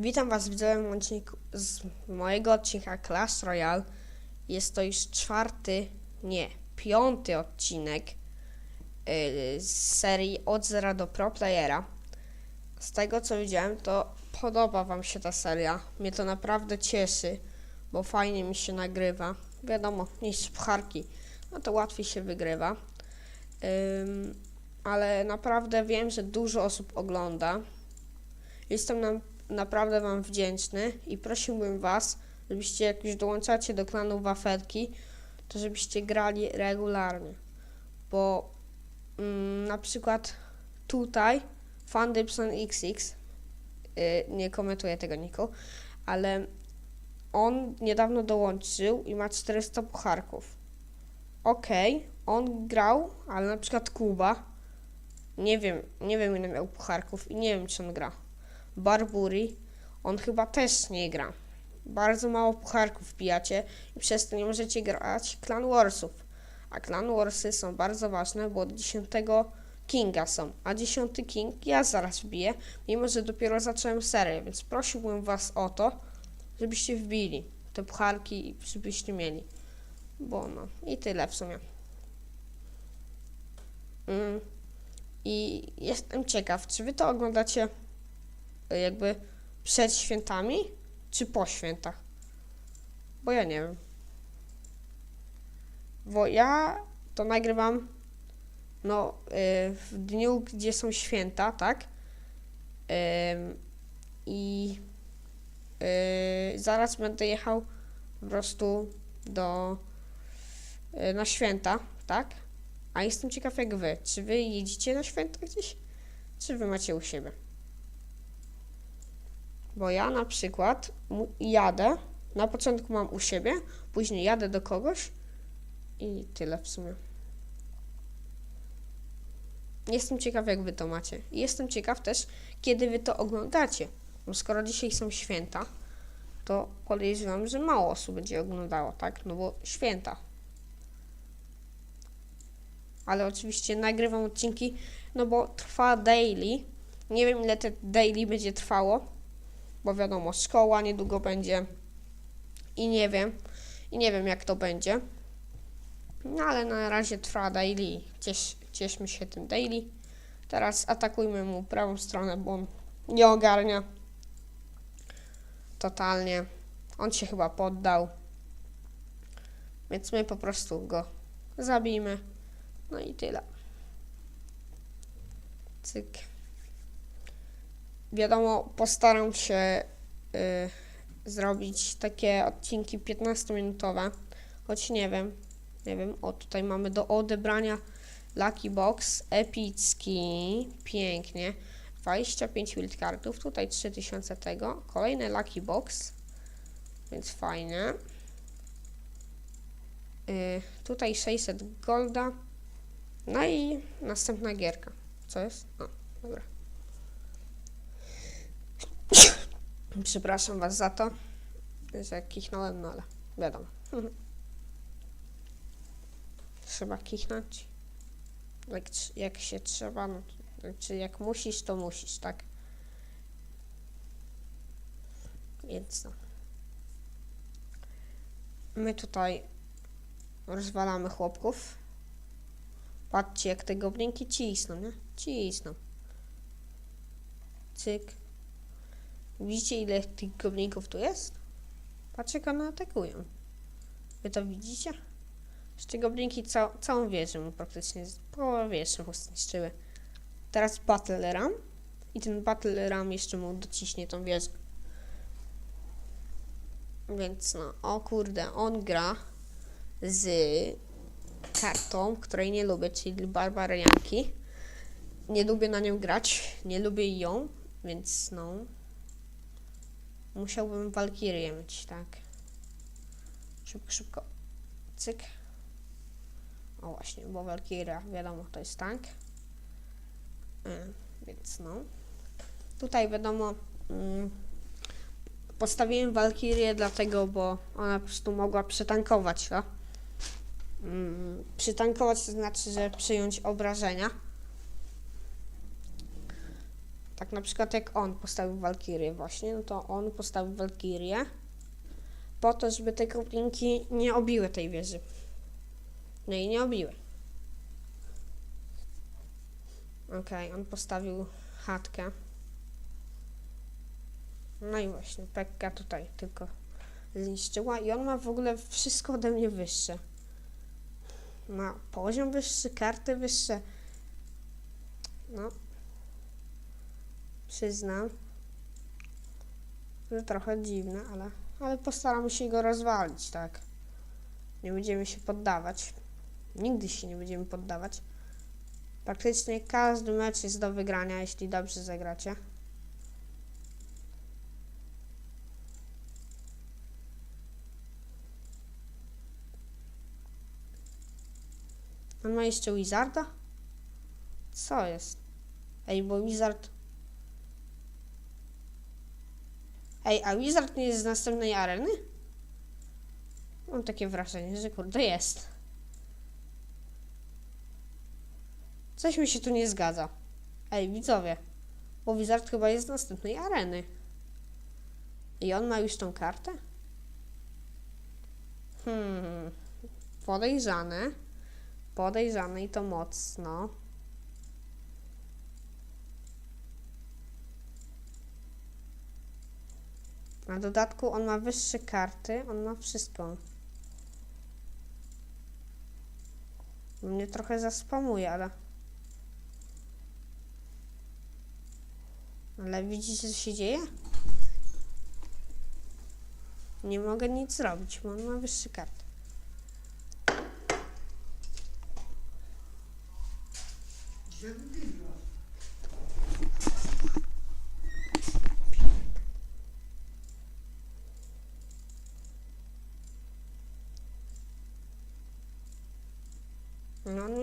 Witam Was w widzowie odcinku z mojego odcinka Clash Royale. Jest to już czwarty, nie, piąty odcinek yy, z serii od zera do pro playera. Z tego co widziałem, to podoba Wam się ta seria. Mnie to naprawdę cieszy, bo fajnie mi się nagrywa. Wiadomo, niż pucharki, no to łatwiej się wygrywa. Ale naprawdę wiem, że dużo osób ogląda. Jestem nam naprawdę Wam wdzięczny i prosiłbym Was, żebyście jak już dołączacie do klanu Wafelki, to żebyście grali regularnie. Bo mm, na przykład tutaj Fandypson XX, yy, nie komentuję tego Niku, ale on niedawno dołączył i ma 400 pucharków. Okej, on grał, ale na przykład Kuba, nie wiem, nie wiem ile miał pucharków i nie wiem czy on gra. Barburi, on chyba też nie gra. Bardzo mało pucharków wbijacie i przez to nie możecie grać Clan Warsów. A Clan Warsy są bardzo ważne, bo od 10 Kinga są. A 10 King ja zaraz wbiję, mimo że dopiero zacząłem serię, więc prosiłbym was o to, żebyście wbili te pucharki i żebyście mieli. Bo no, i tyle w sumie. Mm. I jestem ciekaw, czy wy to oglądacie jakby przed świętami, czy po świętach? Bo ja nie wiem. Bo ja to nagrywam no y, w dniu, gdzie są święta, tak? Ym, I y, zaraz będę jechał po prostu do y, na święta, tak? A jestem ciekaw jak wy. Czy wy jedziecie na święta gdzieś? Czy wy macie u siebie? Bo ja na przykład jadę, na początku mam u siebie, później jadę do kogoś i tyle w sumie. Jestem ciekaw, jak wy to macie. Jestem ciekaw też, kiedy wy to oglądacie. Bo skoro dzisiaj są święta, to podejrzewam, że mało osób będzie oglądało, tak? No bo święta. Ale oczywiście nagrywam odcinki, no bo trwa daily. Nie wiem, ile te daily będzie trwało, bo wiadomo, szkoła niedługo będzie i nie wiem, i nie wiem jak to będzie. No ale na razie trwa daily, Ciesz, cieszmy się tym daily. Teraz atakujmy mu prawą stronę, bo on nie ogarnia. Totalnie. On się chyba poddał. Więc my po prostu go zabijmy. No i tyle. Cyk. Wiadomo, postaram się y, zrobić takie odcinki 15-minutowe, choć nie wiem, nie wiem, o tutaj mamy do odebrania Lucky Box, epicki, pięknie, 25 wildcardów, tutaj 3000 tego, kolejny Lucky Box, więc fajne. Y, tutaj 600 golda, no i następna gierka. Co jest? O, dobra. Przepraszam Was za to, że kichnąłem, no ale wiadomo. Trzeba kichnąć. Jak, jak się trzeba, no, znaczy jak musisz, to musisz, tak? Więc no. My tutaj rozwalamy chłopków. Patrzcie, jak te goblinki cisną, nie? Cisną. Cyk. Widzicie, ile tych goblinków tu jest? Patrzcie, jak one atakują. Wy to widzicie? Jeszcze goblinki ca całą wieżę mu praktycznie, połowę wieży mu zniszczyły. Teraz Battle Ram. I ten Battle Ram jeszcze mu dociśnie tą wieżę. Więc no, o kurde, on gra z kartą, której nie lubię, czyli Barbarianki. Nie lubię na nią grać, nie lubię ją, więc no. Musiałbym Walkirię mieć, tak. Szybko, szybko. Cyk. O właśnie, bo Valkyria, wiadomo, to jest tank. Y, więc no. Tutaj wiadomo, mm, postawiłem Valkyrię dlatego, bo ona po prostu mogła przetankować, no. Mm, przytankować to znaczy, że przyjąć obrażenia. Tak na przykład jak on postawił Walkirię właśnie, no to on postawił Walkirię po to, żeby te kroplinki nie obiły tej wieży. No i nie obiły. Okej, on postawił chatkę. No i właśnie, Pekka tutaj tylko zniszczyła i on ma w ogóle wszystko ode mnie wyższe. Ma poziom wyższy, karty wyższe. No. Przyznam. Że trochę dziwne, ale, ale postaramy się go rozwalić, tak. Nie będziemy się poddawać. Nigdy się nie będziemy poddawać. Praktycznie każdy mecz jest do wygrania, jeśli dobrze zagracie. On ma jeszcze Wizarda? Co jest? Ej, bo Wizard... Ej, a Wizard nie jest z następnej areny? Mam takie wrażenie, że kurde jest. Coś mi się tu nie zgadza. Ej, widzowie. Bo Wizard chyba jest z następnej areny. I on ma już tą kartę? Hmm. Podejrzane. Podejrzane i to mocno. Na dodatku on ma wyższe karty, on ma wszystko. Mnie trochę zaspamuje, ale... Ale widzicie, co się dzieje? Nie mogę nic zrobić, bo on ma wyższe karty. Gdzie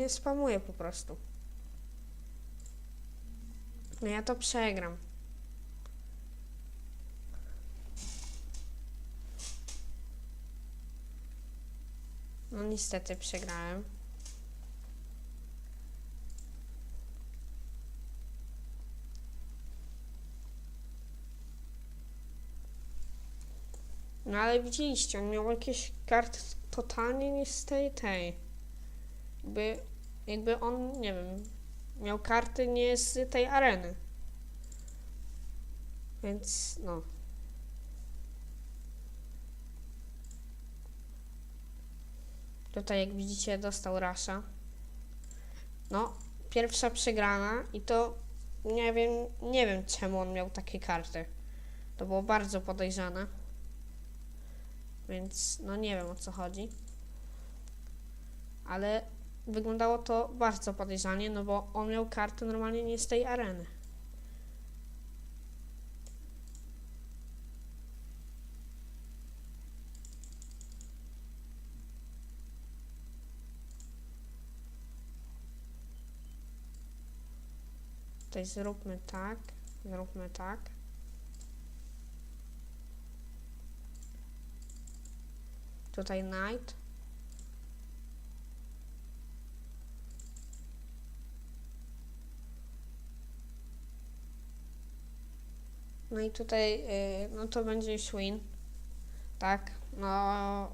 mnie spamuje po prostu. No ja to przegram. No niestety przegrałem. No ale widzieliście, on miał jakieś karty totalnie nie z tej tej. Jakby, jakby on, nie wiem, miał karty nie z tej areny. Więc no. Tutaj jak widzicie dostał Rasha. No, pierwsza przegrana i to nie wiem, nie wiem czemu on miał takie karty. To było bardzo podejrzane. Więc no nie wiem o co chodzi. Ale wyglądało to bardzo podejrzanie, no bo on miał kartę normalnie nie z tej areny. Tutaj zróbmy tak, zróbmy tak. Tutaj night. No i tutaj, y, no to będzie już win. Tak, no...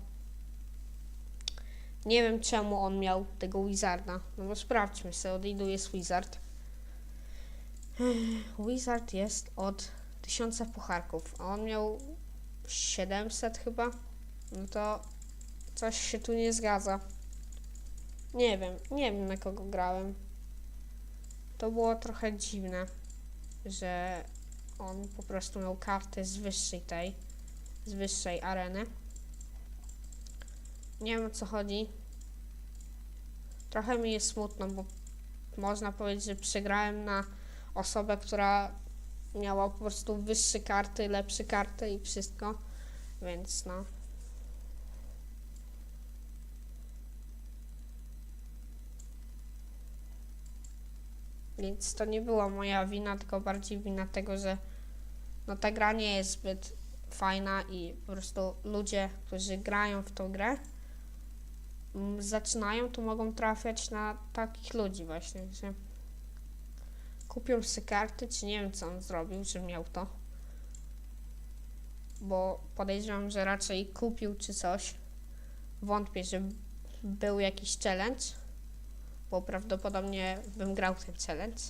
Nie wiem czemu on miał tego Wizarda. No bo sprawdźmy sobie, od jest Wizard. Wizard jest od 1000 pucharków, a on miał 700 chyba. No to coś się tu nie zgadza. Nie wiem, nie wiem na kogo grałem. To było trochę dziwne, że on po prostu miał kartę z wyższej tej, z wyższej areny. Nie wiem o co chodzi. Trochę mi jest smutno, bo można powiedzieć, że przegrałem na osobę, która miała po prostu wyższe karty, lepsze karty i wszystko. Więc no. Więc to nie była moja wina, tylko bardziej wina tego, że no ta gra nie jest zbyt fajna i po prostu ludzie, którzy grają w tą grę, mm, zaczynają, to mogą trafiać na takich ludzi właśnie, że kupił sobie karty, czy nie wiem co on zrobił, że miał to. Bo podejrzewam, że raczej kupił czy coś. Wątpię, że był jakiś challenge, bo prawdopodobnie bym grał ten challenge.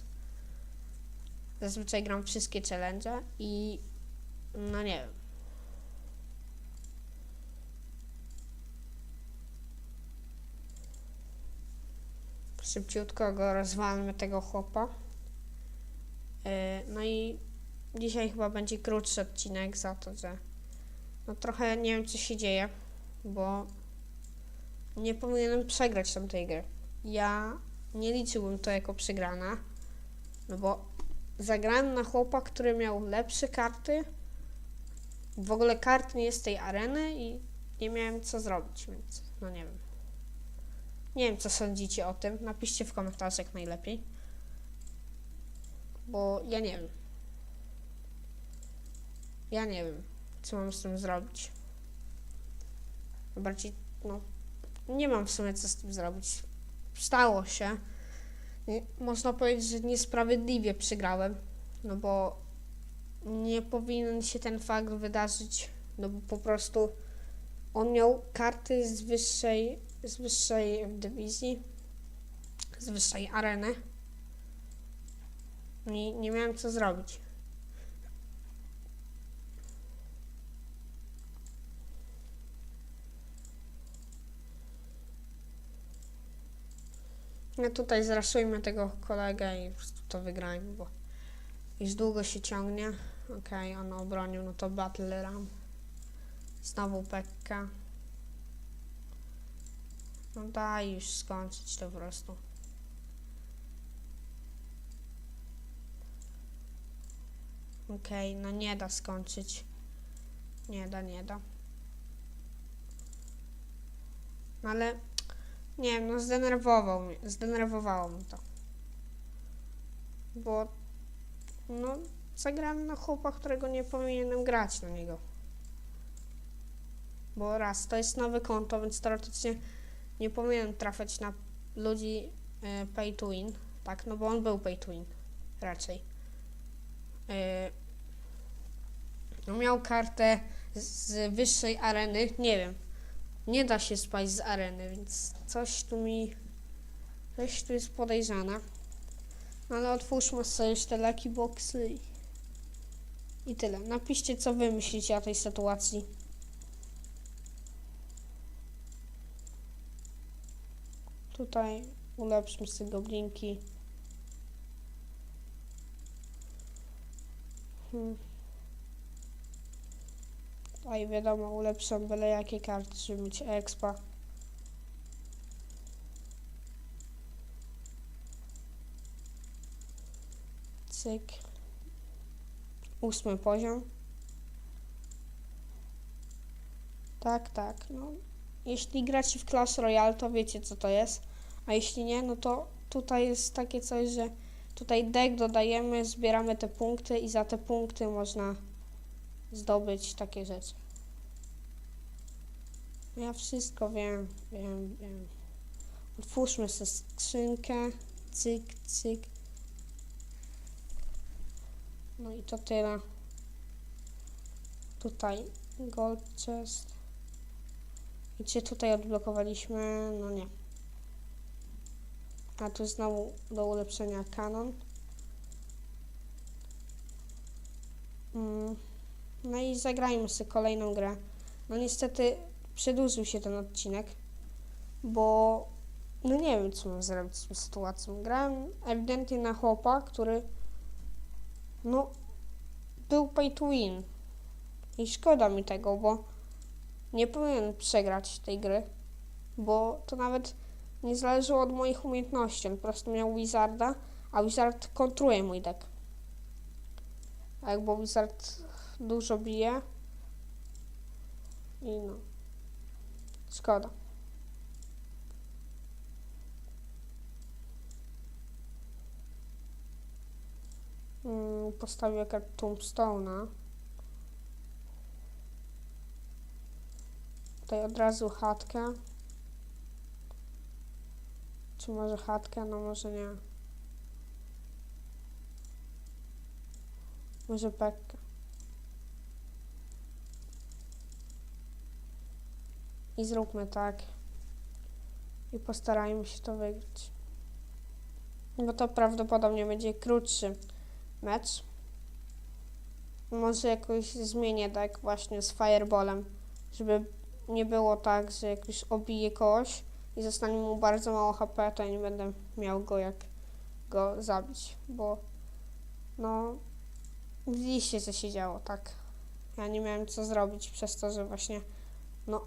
Zazwyczaj gram wszystkie challenge i no nie wiem. Szybciutko go rozwalmy tego chłopa. Yy, No i dzisiaj chyba będzie krótszy odcinek za to, że no trochę nie wiem co się dzieje, bo nie powinienem przegrać tamtej gry. Ja nie liczyłbym to jako przegrana, no bo zagrałem na chłopa, który miał lepsze karty. W ogóle kart nie jest tej areny i nie miałem co zrobić, więc no nie wiem. Nie wiem, co sądzicie o tym. Napiszcie w komentarzach najlepiej. Bo ja nie wiem. Ja nie wiem, co mam z tym zrobić. Bardziej, no, nie mam w sumie co z tym zrobić. Stało się. Nie, można powiedzieć, że niesprawiedliwie przegrałem. No bo nie powinien się ten fakt wydarzyć. No bo po prostu on miał karty z wyższej, z wyższej dywizji, z wyższej areny. I nie miałem co zrobić. No tutaj zraszujmy tego kolegę i to wygrajmy, bo już długo się ciągnie. Okej, on obronił, no to Battle Ram. Znowu Pekka. No daj już skończyć to po prostu. Okej, no nie da skończyć. Nie da, nie da. No ale nie wiem, no zdenerwował mnie, zdenerwowało mnie to. Bo no zagrałem na chłopa, którego nie powinienem grać na niego. Bo raz, to jest nowe konto, więc teoretycznie nie powinienem trafiać na ludzi e, pay to win, tak, no bo on był pay to win, raczej. E, no miał kartę z wyższej areny, nie wiem, nie da się spaść z areny, więc coś tu mi, coś tu jest podejrzane. No ale otwórzmy sobie te lucky boxy i, i tyle. Napiszcie, co wy myślicie o tej sytuacji. Tutaj ulepszmy sobie goblinki. Hmm. A i wiadomo, ulepszam byle jakie karty, żeby mieć expa. Cyk. Ósmy poziom. Tak, tak, no. Jeśli gracie w Clash Royale, to wiecie co to jest. A jeśli nie, no to tutaj jest takie coś, że tutaj deck dodajemy, zbieramy te punkty i za te punkty można zdobyć takie rzeczy. Ja wszystko wiem, wiem, wiem. Otwórzmy sobie skrzynkę. Cyk, cyk. No i to tyle. Tutaj gold chest. I czy tutaj odblokowaliśmy? No nie. A tu znowu do ulepszenia kanon. Mm. No i zagrajmy sobie kolejną grę. No niestety przedłużył się ten odcinek, bo no nie wiem, co mam zrobić z tą sytuacją. Grałem ewidentnie na chłopa, który no był pay to win. I szkoda mi tego, bo nie powinien przegrać tej gry, bo to nawet nie zależało od moich umiejętności. On po prostu miał Wizarda, a Wizard kontruje mój deck. A jakby Wizard dużo bije i no, szkoda. Mm, Postawię Tombstone'a. Tutaj od razu chatkę. Czy może chatkę? No może nie. Może Pekka. I zróbmy tak. I postarajmy się to wygrać. Bo to prawdopodobnie będzie krótszy mecz. Może jakoś zmienię tak właśnie z fireballem, żeby nie było tak, że jak już obije kogoś i zostanie mu bardzo mało HP, to ja nie będę miał go jak go zabić, bo no widzieliście co się działo, tak. Ja nie miałem co zrobić przez to, że właśnie no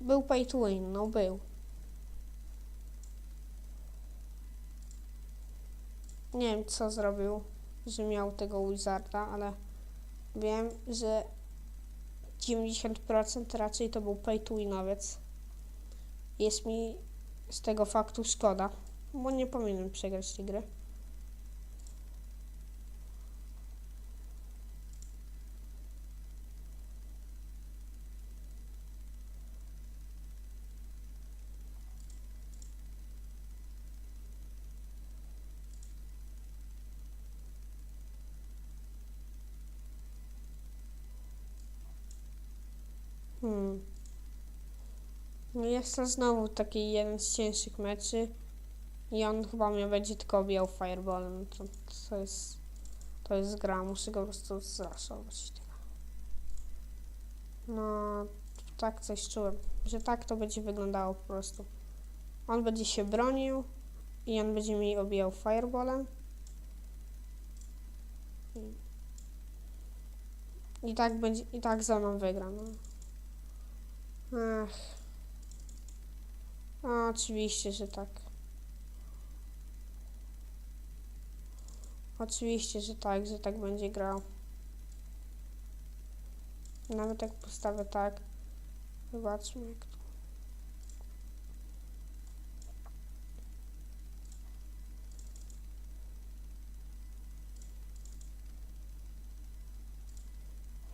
był pay to win, no był. Nie wiem co zrobił, że miał tego Wizarda, ale wiem, że 90% raczej to był pay to winowiec. Jest mi z tego faktu szkoda, bo nie powinienem przegrać tej gry. Hmm. No jest to znowu taki jeden z cięższych meczy i on chyba mnie będzie tylko obijał fireballem. To, to jest to jest gra, muszę go po prostu zraszować. No, tak coś czułem, że tak to będzie wyglądało po prostu. On będzie się bronił i on będzie mi obijał fireballem. I tak będzie, i tak za mną wygra, no. Ach. A, oczywiście, że tak. Oczywiście, że tak, że tak będzie grał. Nawet jak postawię tak. Zobaczmy jak to.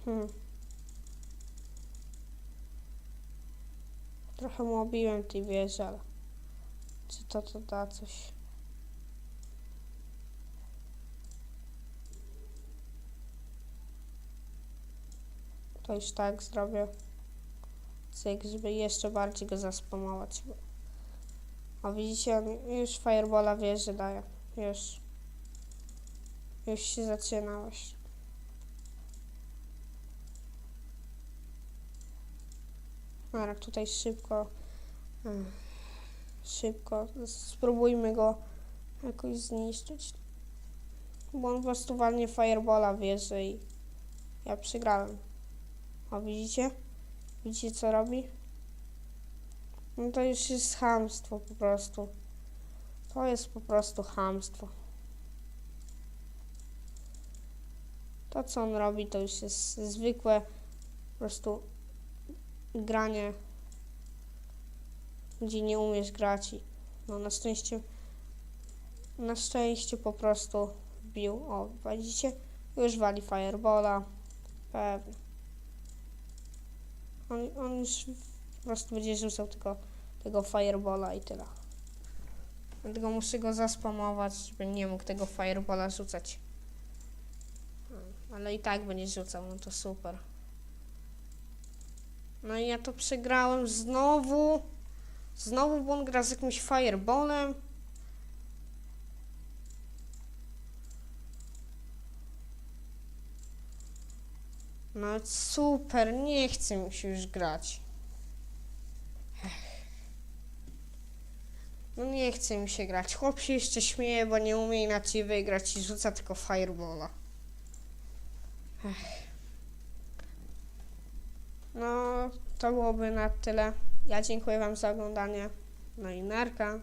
Hmm. Trochę mu obiłem tej wieży, ale czy to to da coś? To już tak zrobię. Cyk, żeby jeszcze bardziej go zaspamować. A widzicie, on już fireballa wieży daje. Już. Już się zaczyna właśnie. Dobra, tutaj szybko. mm, Szybko. Spróbujmy go jakoś zniszczyć. Bo on po prostu walnie fireballa wieży i ja przegrałem. A widzicie? Widzicie co robi? No to już jest chamstwo po prostu. To jest po prostu chamstwo. To co on robi to już jest zwykłe po prostu granie, gdzie nie umiesz grać no na szczęście na szczęście po prostu wbił. O, widzicie? Już wali fireballa. Pewnie. On, on już po prostu będzie rzucał tylko tego fireballa i tyle. Dlatego muszę go zaspamować, żeby nie mógł tego fireballa rzucać. Ale i tak będzie rzucał, no to super. No i ja to przegrałem znowu. Znowu, bo on gra z jakimś fireballem. No super, nie chce mi się już grać. No nie chce mi się grać. Chłop się jeszcze śmieje, bo nie umie inaczej wygrać i rzuca tylko fireballa. Ech. No, to byłoby na tyle. Ja dziękuję Wam za oglądanie. No i narka.